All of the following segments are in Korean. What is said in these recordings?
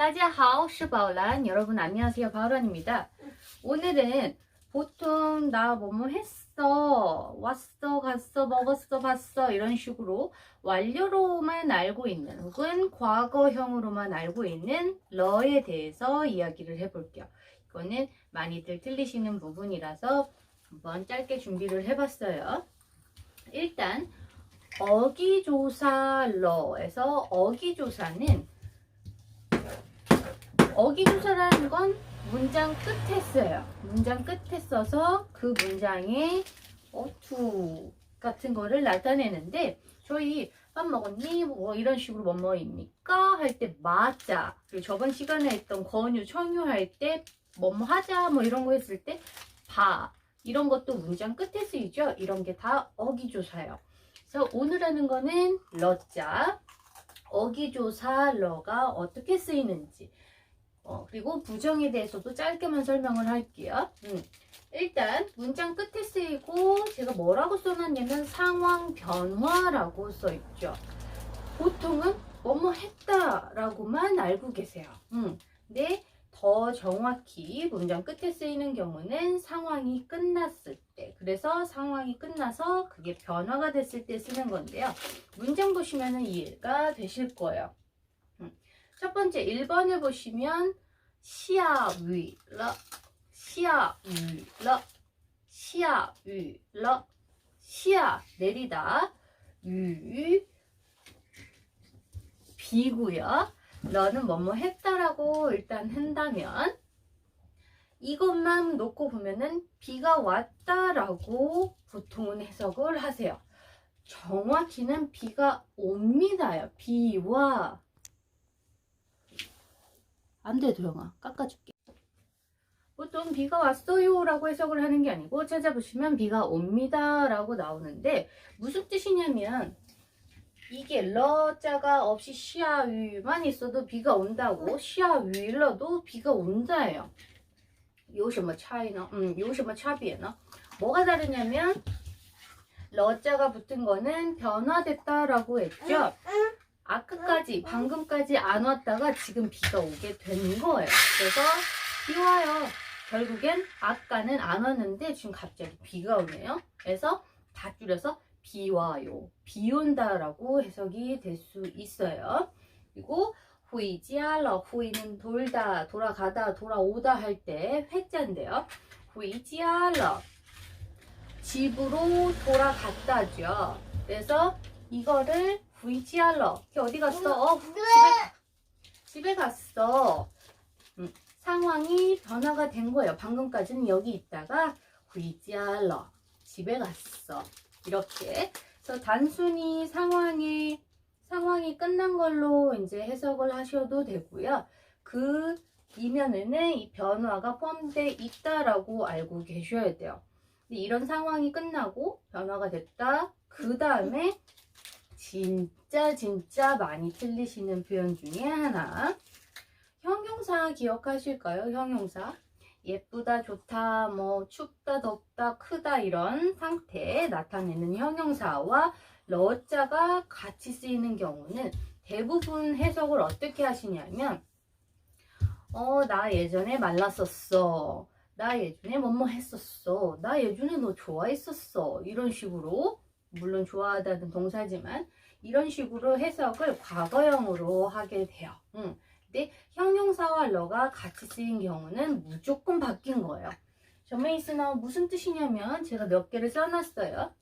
大家好, 是宝란. 여러분 안녕하세요. 바울란입니다. 오늘은 보통 나 뭐뭐 했어, 왔어, 갔어, 먹었어, 봤어 이런 식으로 완료로만 알고 있는 혹은 과거형으로만 알고 있는 러에 대해서 이야기를 해볼게요. 이거는 많이들 틀리시는 부분이라서 한번 짧게 준비를 해봤어요. 일단 어기조사러에서 어기조사는 어기조사라는 건 문장 끝에 써요. 문장 끝에 써서 그 문장의 어투 같은 거를 나타내는데 저희 밥 먹었니? 뭐 이런 식으로 뭐 뭐입니까? 할 때 맞아. 그리고 저번 시간에 했던 권유, 청유할 때 뭐 뭐 하자 뭐 이런 거 했을 때 봐. 이런 것도 문장 끝에 쓰이죠. 이런 게 다 어기조사예요. 그래서 오늘 하는 거는 러자 어기조사 러가 어떻게 쓰이는지 어, 그리고 부정에 대해서도 짧게만 설명을 할게요. 음. 일단 문장 끝에 쓰이고 제가 뭐라고 써놨냐면 상황 변화라고 써있죠. 보통은 뭐뭐 했다라고만 알고 계세요. 음. 근데 더 정확히 문장 끝에 쓰이는 경우는 상황이 끝났을 때 그래서 상황이 끝나서 그게 변화가 됐을 때 쓰는 건데요. 문장 보시면 이해가 되실 거예요. 음. 첫 번째 1번을 보시면 시아위러 시아위러 시아위러 시아 내리다 유 비고요. 너는 뭐뭐 했다라고 일단 한다면 이것만 놓고 보면은 비가 왔다라고 보통은 해석을 하세요. 정확히는 비가 옵니다요. 비와 안돼 도영아. 깎아줄게. 보통 비가 왔어요 라고 해석을 하는 게 아니고 찾아보시면 비가 옵니다 라고 나오는데 무슨 뜻이냐면 이게 러자가 없이 시아위만 있어도 비가 온다고 시아위일러도 비가 온다예요. 요것이 뭐 차이나? 음 요것이 뭐 차비에나? 뭐가 다르냐면 러자가 붙은 거는 변화됐다 라고 했죠. 아까까지 방금까지 안 왔다가 지금 비가 오게 된 거예요. 그래서 비 와요. 결국엔 아까는 안 왔는데 지금 갑자기 비가 오네요. 그래서 다 줄여서 비 와요. 비 온다라고 해석이 될 수 있어요. 그리고 후이 지알러 후이는 돌다 돌아가다 돌아오다 할 때 회자인데요. 후이 지알러 집으로 돌아갔다죠. 그래서 이거를 후이지알러 어디 갔어? 어, 집에, 집에 갔어. 음, 상황이 변화가 된 거예요. 방금까지는 여기 있다가 후이지알러 집에 갔어. 이렇게. 그래서 단순히 상황이 상황이 끝난 걸로 이제 해석을 하셔도 되고요. 그 이면에는 이 변화가 포함되어 있다라고 알고 계셔야 돼요. 이런 상황이 끝나고 변화가 됐다. 그 다음에 진짜 진짜 많이 틀리시는 표현 중에 하나. 형용사 기억하실까요? 형용사. 예쁘다, 좋다, 뭐 춥다, 덥다, 크다 이런 상태 나타내는 형용사와 러자가 같이 쓰이는 경우는 대부분 해석을 어떻게 하시냐면 어, 나 예전에 말랐었어. 나 예전에 뭐뭐 했었어. 나 예전에 너 좋아했었어. 이런 식으로 물론 좋아하다는 동사지만 이런 식으로 해석을 과거형으로 하게 돼요. 응. 근데 형용사와 러가 같이 쓰인 경우는 무조건 바뀐 거예요. 저메이스나 무슨 뜻이냐면 제가 몇 개를 써놨어요.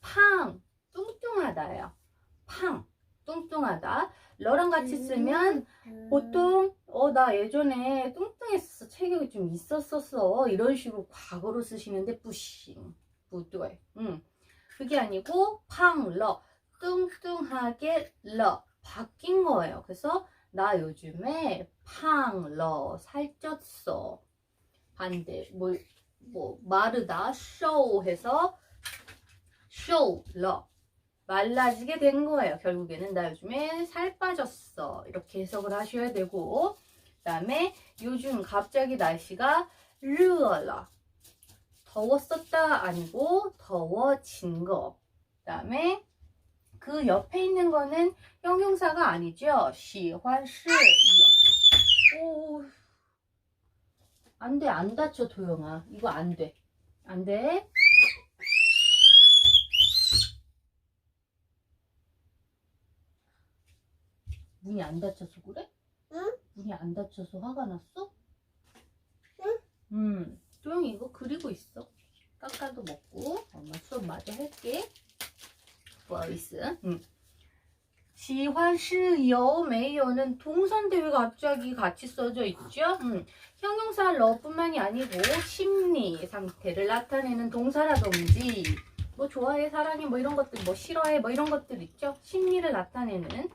팡, 뚱뚱하다예요. 팡, 뚱뚱하다. 러랑 같이 쓰면 보통 어 나 예전에 뚱뚱했었어 체격이 좀 있었었어 이런 식으로 과거로 쓰시는데 뿌싱 부드에 음 그게 아니고 팡러 뚱뚱하게 러. 바뀐 거예요. 그래서 나 요즘에 팡러. 살쪘어. 반대. 뭐, 뭐 마르다. 쇼 해서 쇼러. 말라지게 된 거예요. 결국에는 나 요즘에 살 빠졌어. 이렇게 해석을 하셔야 되고. 그 다음에 요즘 갑자기 날씨가 르얼라 더웠었다 아니고 더워진 거. 그 다음에 그 옆에 있는 거는 형용사가 아니죠. 시환시요. 오. 안 돼, 안 다쳐, 도영아. 이거 안 돼. 안 돼. 문이 안 닫혀서 그래? 응? 문이 안 닫혀서 화가 났어? 응? 응. 조용히 이거 그리고 있어. 깎아도 먹고 엄마 수업 마저 할게. 不好意思. 음. 喜欢是有没有는 동사인데 왜 갑자기 같이 써져 있죠? 음. 형용사 러뿐만이 아니고 심리 상태를 나타내는 동사라든지 뭐 좋아해 사랑해 뭐 이런 것들 뭐 싫어해 뭐 이런 것들 있죠? 심리를 나타내는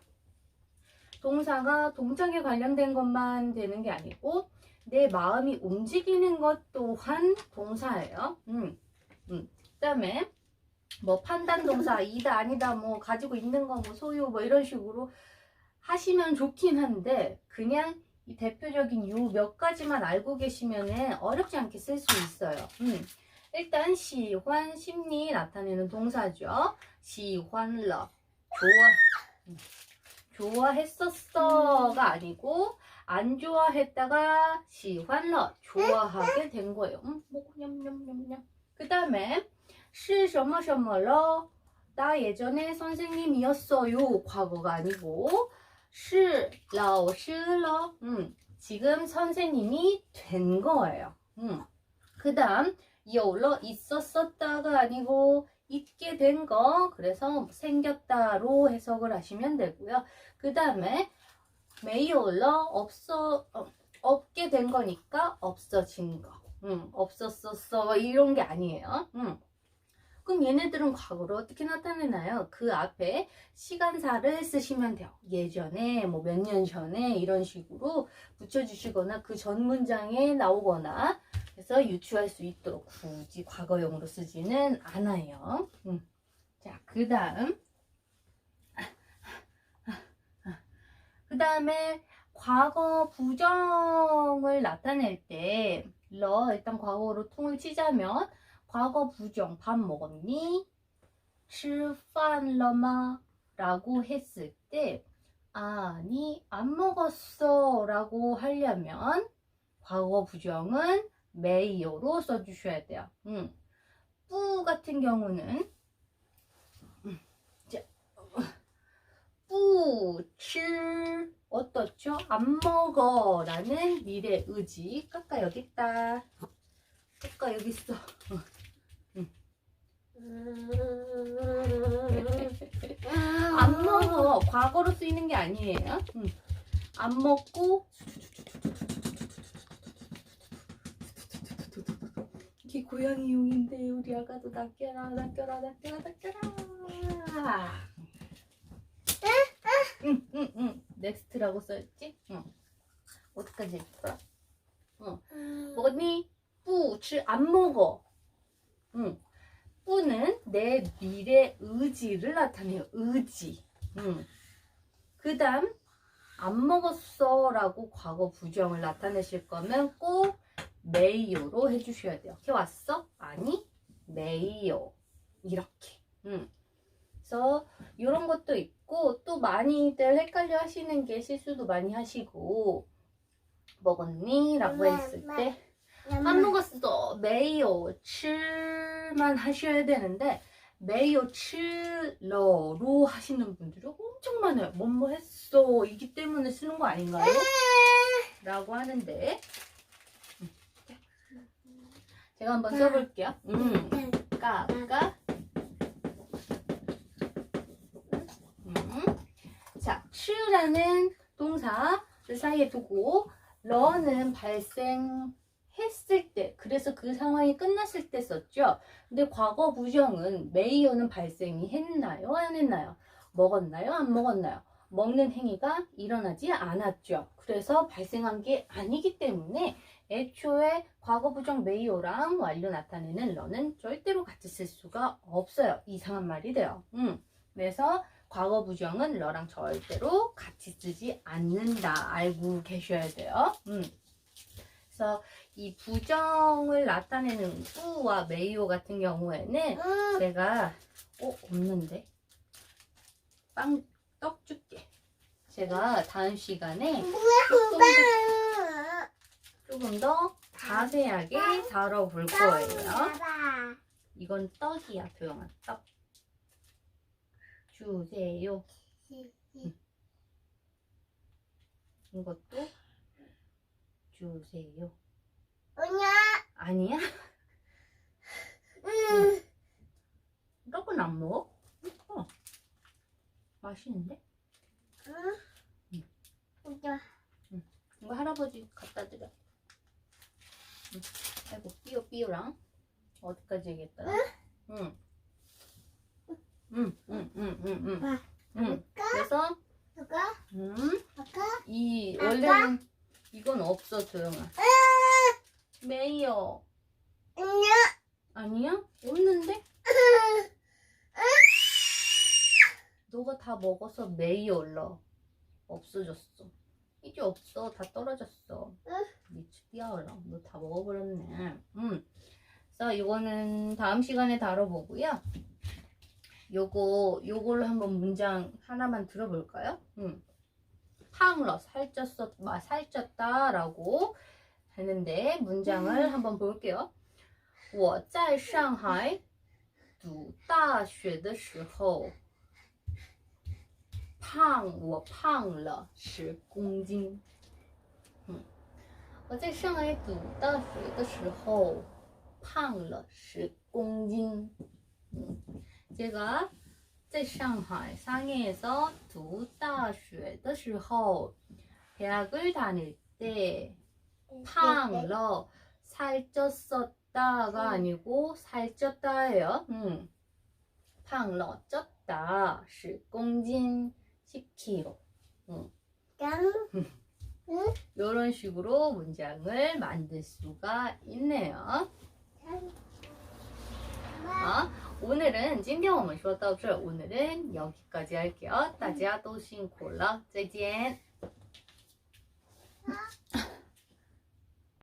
동사가 동작에 관련된 것만 되는 게 아니고 내 마음이 움직이는 것 또한 동사예요. 음, 음. 그다음에 뭐 판단 동사 이다 아니다 뭐 가지고 있는 거 뭐 소유 뭐 이런 식으로 하시면 좋긴 한데 그냥 이 대표적인 요 몇 가지만 알고 계시면은 어렵지 않게 쓸 수 있어요. 음. 일단 시환 심리 나타내는 동사죠. 시환러 좋아 음. 좋아했었어가 아니고 안 좋아했다가 시환러 좋아하게 된 거예요. 음, 뭐 냠냠냠냠. 그 다음에 시 셔머 셔머러 나 예전에 선생님이었어요. 과거가 아니고 시 라오시러 음, 지금 선생님이 된 거예요. 음. 그 다음 여울러 있었었다가 아니고 있게 된 거 그래서 생겼다로 해석을 하시면 되고요. 그 다음에 메이올러 없어 어, 없게 된 거니까 없어진 거. 음, 없었었어 이런 게 아니에요. 음. 그럼 얘네들은 과거로 어떻게 나타내나요? 그 앞에 시간사를 쓰시면 돼요. 예전에, 뭐 몇 년 전에 이런 식으로 붙여주시거나 그 전 문장에 나오거나 해서 유추할 수 있도록 굳이 과거형으로 쓰지는 않아요. 음. 자, 그 다음. 그 다음에 과거 부정을 나타낼 때, 러, 일단 과거로 통을 치자면, 과거 부정 밥 먹었니? 吃饭了吗? 라고 했을 때 아니 안 먹었어 라고 하려면 과거 부정은 메이어로 써주셔야 돼요. 음. 뿌 같은 경우는 음, 자, 뿌吃 어떻죠? 안 먹어 라는 미래 의지 깎아 여기 있다. 깎아 여기 있어. 안 먹어. 과거로 쓰이는 게 아니에요. 음. 안 먹고 이게 고양이 용인데 우리 아가도 낚여라 낚여라 낚여라 낚여라. 응응응. 넥스트라고 써있지? 응. 어디까지 했더라? 먹었니? 뿌, 안 먹어. 응. 뿌는 내 미래 의지를 나타내요. 의지. 응. 그 다음, 안 먹었어 라고 과거 부정을 나타내실 거면 꼭 메이요로 해주셔야 돼요. 이렇게 왔어? 아니, 메이요. 이렇게. 응. 그래서 이런 것도 있고 또 많이들 헷갈려 하시는 게 실수도 많이 하시고 먹었니? 라고 했을 때 안 먹었어. 메이 오 칠만 하셔야 되는데 메이오 칠러로 하시는 분들이 엄청 많아요. 뭐뭐 했어. 이기 때문에 쓰는 거 아닌가요? 라고 하는데 음. 제가 한번 써볼게요. 음, 까까 음. 자, 츄라는 동사를 사이에 두고 러는 발생 했을 때 그래서 그 상황이 끝났을 때 썼죠. 근데 과거 부정은 메이어는 발생이 했나요? 안 했나요? 먹었나요? 안 먹었나요? 먹는 행위가 일어나지 않았죠. 그래서 발생한 게 아니기 때문에 애초에 과거 부정 메이어랑 완료 나타내는 러는 절대로 같이 쓸 수가 없어요. 이상한 말이 돼요. 음. 그래서 과거 부정은 러랑 절대로 같이 쓰지 않는다. 알고 계셔야 돼요. 음. 그래서 이 부정을 나타내는 뿌와 메이오 같은 경우에는 제가 어 없는데 빵, 떡 줄게. 제가 다음 시간에 조금 더. 조금 더 자세하게 다뤄볼 거예요. 봐봐. 이건 떡이야, 도영아. 떡. 주세요. 이것도 주세요. 오냐? 아니야? 응. 떡은 안 먹어? 어. 맛있는데? 응. 오냐? 이거 할아버지 갖다 드려. 응. 아이고, 삐요, 삐요랑. 어디까지 얘기했더라? 응. 응, 응, 응, 응, 응. 와. 응. 그래서, 아까? 음, 아까? 이? 원래는 이건 없어, 조영아. 메이요. 오냐? 아니야? 없는데? 너가 다 먹어서 메이 올라. 없어졌어. 이제 없어. 다 떨어졌어. 응. 미치 뛰어올라. 너다 먹어버렸네. 음. 그래서 이거는 다음 시간에 다뤄보고요. 요거, 요걸로 한번 문장 하나만 들어볼까요? 음. 팡러, 살쪘어, 마, 살쪘다, 라고 했는데, 문장을 한번 볼게요. 我在上海读大学的时候，胖，我胖了十公斤。嗯，我在上海读大学的时候胖了十公斤。嗯，제가 在上海상해에서读大学的时候대학을 다닐 때胖了 살쪘었다가 아니고 살쪘다예요. 음. 胖了 쪘다 10公斤 10kg. 깡. 이런 식으로 문장을 만들 수가 있네요. 아, 오늘은今天我 们说到这 오늘은 여기까지 할게요. 大家都辛苦了再见